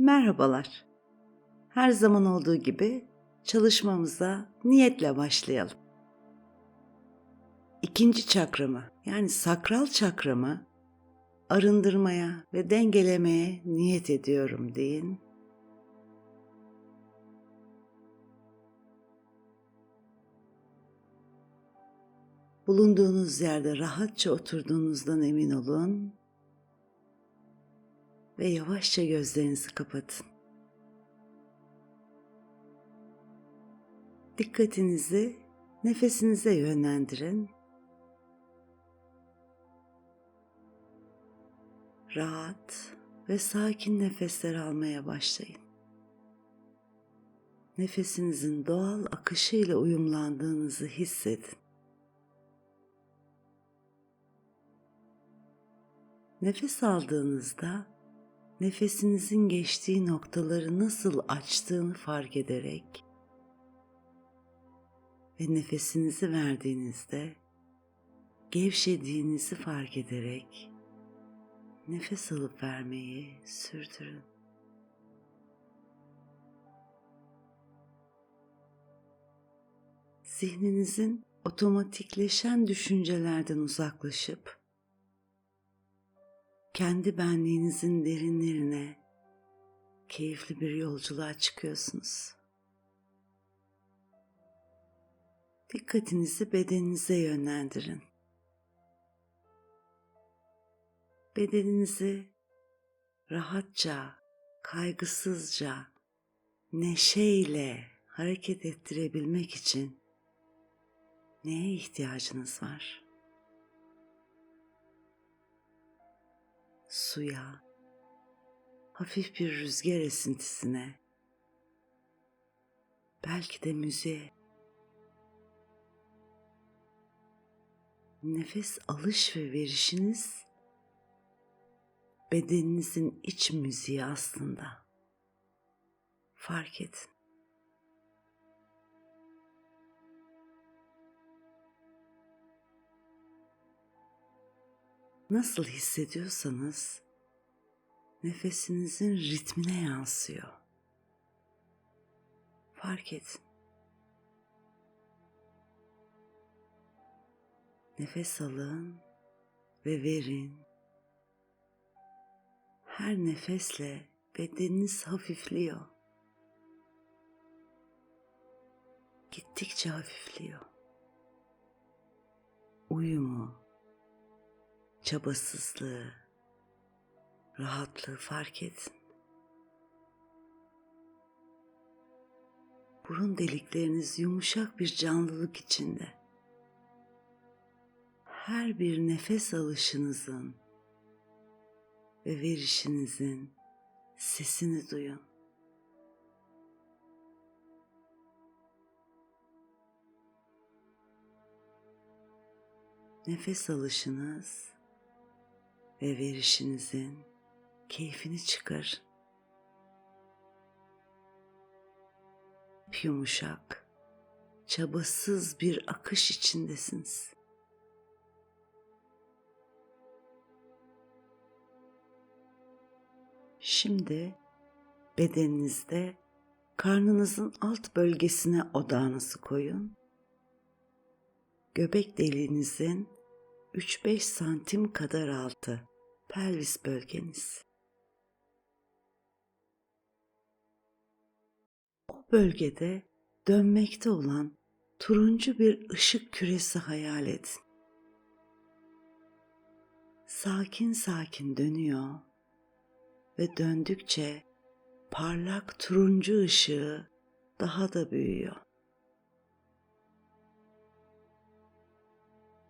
Merhabalar. Her zaman olduğu gibi çalışmamıza niyetle başlayalım. İkinci çakramı yani sakral çakramı arındırmaya ve dengelemeye niyet ediyorum deyin. Bulunduğunuz yerde rahatça oturduğunuzdan emin olun ve yavaşça gözlerinizi kapatın. Dikkatinizi nefesinize yönlendirin. Rahat ve sakin nefesler almaya başlayın. Nefesinizin doğal akışıyla uyumlandığınızı hissedin. Nefes aldığınızda nefesinizin geçtiği noktaları nasıl açtığını fark ederek ve nefesinizi verdiğinizde gevşediğinizi fark ederek nefes alıp vermeyi sürdürün. Zihninizin otomatikleşen düşüncelerden uzaklaşıp kendi benliğinizin derinlerine keyifli bir yolculuğa çıkıyorsunuz. Dikkatinizi bedeninize yönlendirin. Bedeninizi rahatça, kaygısızca, neşeyle hareket ettirebilmek için neye ihtiyacınız var? Suya, hafif bir rüzgar esintisine, belki de müziğe. Nefes alış ve verişiniz bedeninizin iç müziği aslında. Fark edin. Nasıl hissediyorsanız nefesinizin ritmine yansıyor. Fark edin. Nefes alın ve verin. Her nefesle bedeniniz hafifliyor. Gittikçe hafifliyor. Uyumu, çabasızlığı, rahatlığı fark edin. Burun delikleriniz yumuşak bir canlılık içinde. Her bir nefes alışınızın ve verişinizin sesini duyun. Nefes alışınız ve verişinizin keyfini çıkar. Yumuşak, çabasız bir akış içindesiniz. Şimdi bedeninizde karnınızın alt bölgesine odağınızı koyun. Göbek deliğinizin 3-5 santim kadar altı pelvis bölgeniz. O bölgede dönmekte olan turuncu bir ışık küresi hayal edin. Sakin sakin dönüyor ve döndükçe parlak turuncu ışığı daha da büyüyor.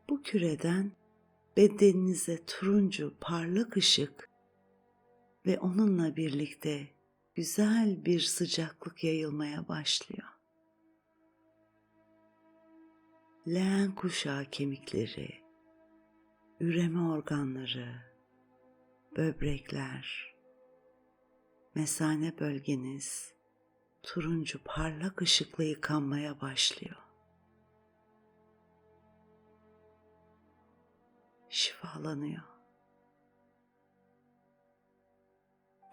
Bu küreden bedeninize turuncu parlak ışık ve onunla birlikte güzel bir sıcaklık yayılmaya başlıyor. Leğen kuşağı kemikleri, üreme organları, böbrekler, mesane bölgeniz turuncu parlak ışıkla yıkanmaya başlıyor. Şifalanıyor.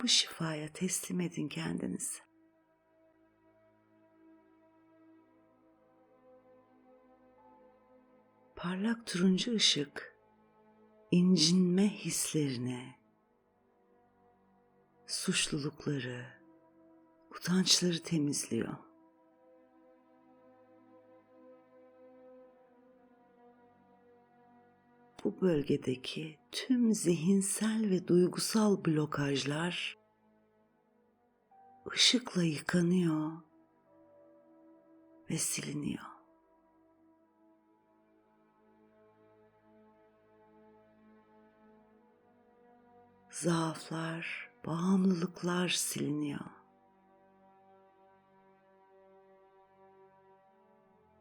bu şifaya teslim edin kendinizi. Parlak turuncu ışık incinme hislerine, suçlulukları, utançları temizliyor. Bu bölgedeki tüm zihinsel ve duygusal blokajlar ışıkla yıkanıyor ve siliniyor. Zaaflar, bağımlılıklar siliniyor.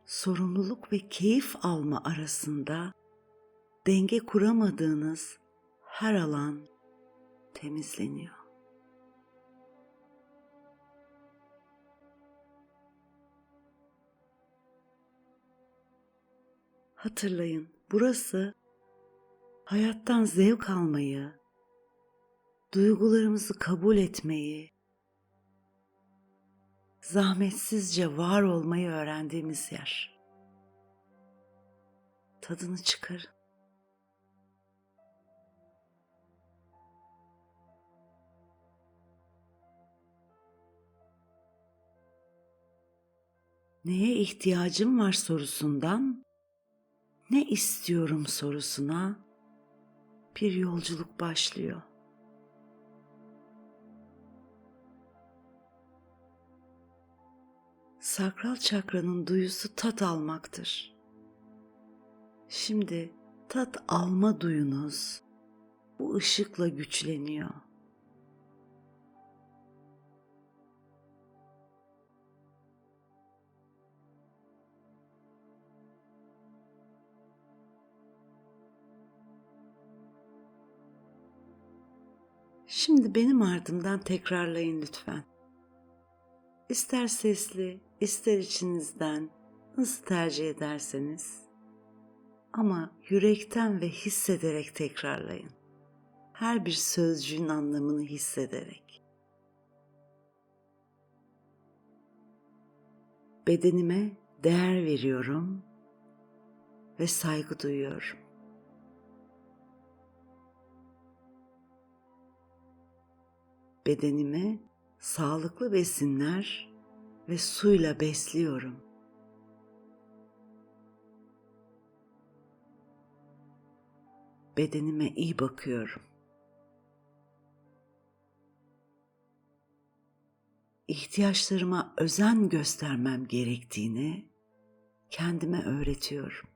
Sorumluluk ve keyif alma arasında denge kuramadığınız her alan temizleniyor. Hatırlayın, burası hayattan zevk almayı, duygularımızı kabul etmeyi, zahmetsizce var olmayı öğrendiğimiz yer. Tadını çıkarın. Neye ihtiyacım var sorusundan ne istiyorum sorusuna bir yolculuk başlıyor. Sakral çakranın duyusu tat almaktır. Şimdi tat alma duyunuz bu ışıkla güçleniyor. Şimdi benim ardımdan tekrarlayın lütfen. İster sesli, ister içinizden nasıl tercih ederseniz ama yürekten ve hissederek tekrarlayın. Her bir sözcüğün anlamını hissederek. Bedenime değer veriyorum ve saygı duyuyorum. Bedenimi sağlıklı besinler ve suyla besliyorum. Bedenime iyi bakıyorum. İhtiyaçlarıma özen göstermem gerektiğini kendime öğretiyorum.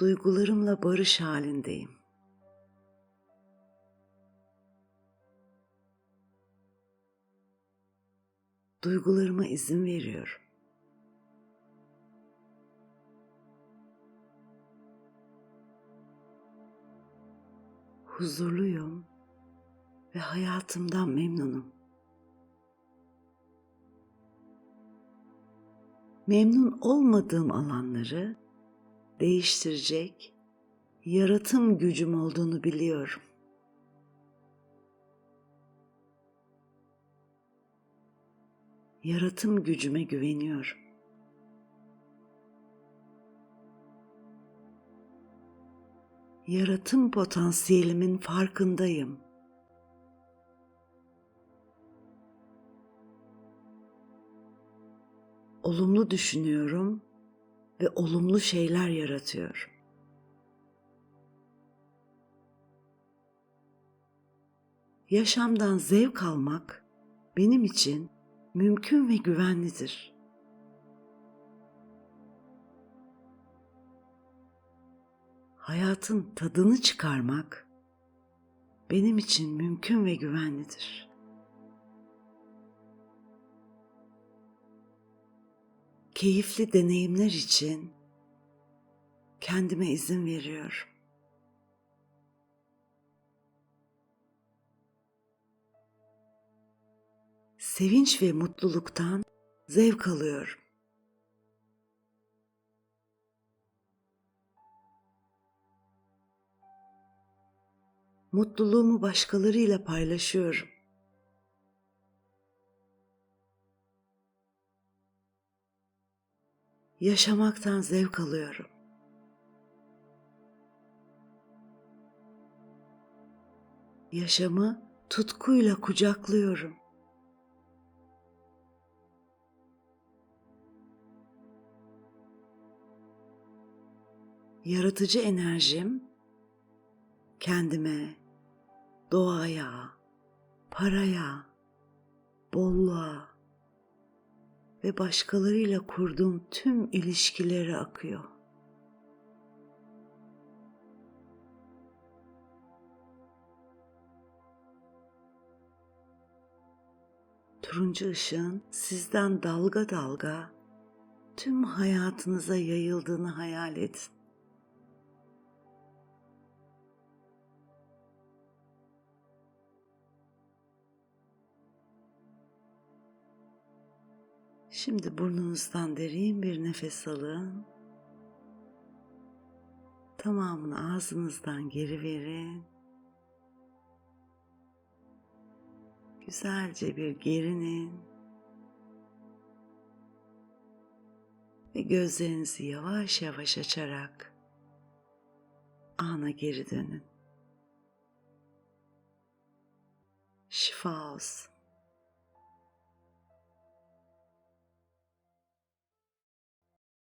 Duygularımla barış halindeyim. Duygularıma izin veriyorum. Huzurluyum ve hayatımdan memnunum. Memnun olmadığım alanları değiştirecek yaratım gücüm olduğunu biliyorum. Yaratım gücüme güveniyorum. Yaratım potansiyelimin farkındayım. Olumlu düşünüyorum ve olumlu şeyler yaratıyor. Yaşamdan zevk almak benim için mümkün ve güvenlidir. Hayatın tadını çıkarmak benim için mümkün ve güvenlidir.'' Keyifli deneyimler için kendime izin veriyorum. Sevinç ve mutluluktan zevk alıyorum. mutluluğumu başkalarıyla paylaşıyorum. Yaşamaktan zevk alıyorum. Yaşamı tutkuyla kucaklıyorum. Yaratıcı enerjim kendime, doğaya, paraya, bolluğa ve başkalarıyla kurduğum tüm ilişkilere akıyor. Turuncu ışığın sizden dalga dalga tüm hayatınıza yayıldığını hayal edin. Şimdi burnunuzdan derin bir nefes alın. Tamamını ağzınızdan geri verin. Güzelce bir gerinin. Ve gözlerinizi yavaş yavaş açarak ana geri dönün. Şifa olsun.